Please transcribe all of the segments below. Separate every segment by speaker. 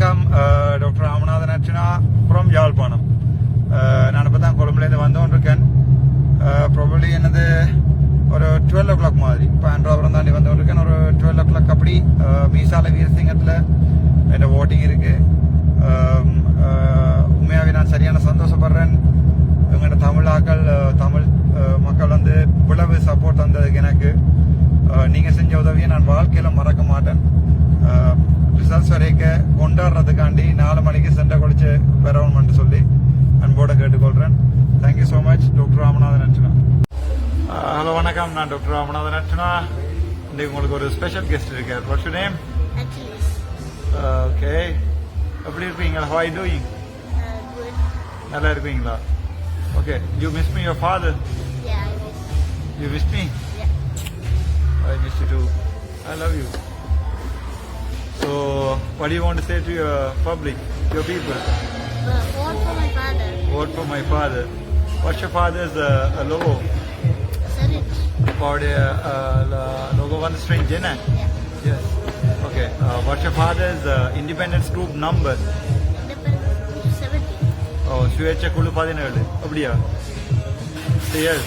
Speaker 1: வணக்கம். Doctor Ramanathan Archana from Yazhpanam. நான் இப்போ தான் கொழும்புலேருந்து வந்து ப்ரொபலி ப்ராபப்ளி என்னது ஒரு டுவெல் ஓ கிளாக் மாதிரி. இப்போ ஆண்ட்ராபுரம் தாண்டி வந்து ஒரு டுவெல் ஓ கிளாக் அப்படி மீசால வீரசிங்கத்தில் என்ன ஓட்டிங் இருக்குது நாலு மணிக்கு சென்டை குளிச்சு பெறணும்னு சொல்லி அன்போட கேட்டுக்கொள்றேன் thank you so much doctor Ramanathan Archana hello வணக்கம் நான் டாக்டர் ராமநாதன் அர்ச்சனா இன்னைக்கு உங்களுக்கு ஒரு ஸ்பெஷல் கெஸ்ட் இருக்கார் வாட்ஸ் நேம்
Speaker 2: Achilles.
Speaker 1: ஓகே எப்படி இருப்பீங்க how I doing
Speaker 2: Uh, good.
Speaker 1: நல்லா இருப்பீங்களா okay you miss me your father
Speaker 2: Yeah, I miss.
Speaker 1: You miss me
Speaker 2: Yeah.
Speaker 1: I miss you too. I love you. So, what do you want to say to Your people?
Speaker 2: Vote for my father.
Speaker 1: Vote for my father. What's your father's uh, uh, logo? For the uh, uh, logo on the string, Jenna?
Speaker 2: Yeah.
Speaker 1: Yes. Okay. Uh, what's your father's uh, independence group number?
Speaker 2: Independence 70.
Speaker 1: Oh, சுயேட்சை குழு பதினேழு அப்படியா S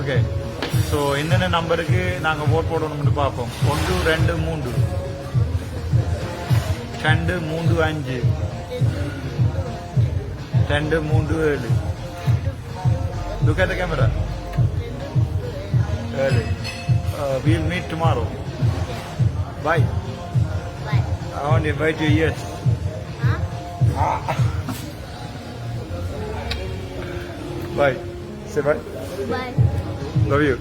Speaker 1: okay so என்னென்ன நம்பருக்கு நாங்கள் vote போடணும்னு பார்ப்போம் ஒன்று ரெண்டு மூன்று Tender രണ്ട് മൂന്ന് Tender രണ്ട് മൂന്ന് ഏഴ് Look at the camera. Early. We'll meet tomorrow.
Speaker 2: Bye.
Speaker 1: Bye. I want to invite
Speaker 2: you
Speaker 1: here. Bye. Say
Speaker 2: bye.
Speaker 1: Bye. Love you.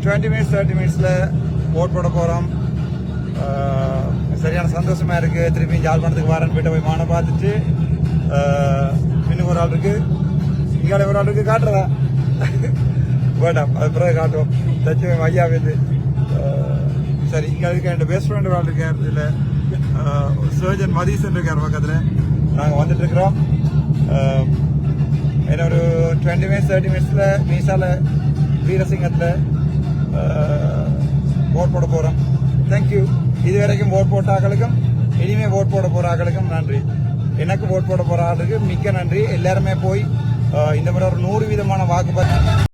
Speaker 1: Twenty minutes thirty மினிட்ஸில் போட் போட போகிறோம் சரியான சந்தோஷமாக இருக்குது திருப்பி ஜாழ்ப்பாணத்துக்கு வரேன் போயிட்டு போய் மானை பார்த்துட்டு இன்னும் ஒரு ஆள் இருக்குது இங்கே ஒரு ஆள் இருக்குது காட்டுறதா? வேண்டாம் அது பிறகு காட்டுவோம். தச்சு ஐயா வந்து சரி இங்கே இருக்க என் பெஸ்ட் ஃப்ரெண்டு ஒரு ஆள் இருக்கார் இதில். சர்ஜன் மதீசன் இருக்கார் பக்கத்தில். நாங்கள் வந்துட்டுருக்குறோம் என்ன ஒரு டுவெண்ட்டி மினிட்ஸ் தேர்ட்டி மினிட்ஸில் மீசால வீரசிங்கத்தில் ஓட் போட போகிறோம் தேங்க்யூ இது வரைக்கும் ஓட் போட்ட ஆக்களுக்கும் இனிமே ஓட் போட போகிற ஆக்களுக்கும் நன்றி. எனக்கு ஓட் போட போகிற ஆளுக்கு மிக்க நன்றி. எல்லாருமே போய் இந்த மாதிரி ஒரு நூறு விதமான வாக்குப்பதிவு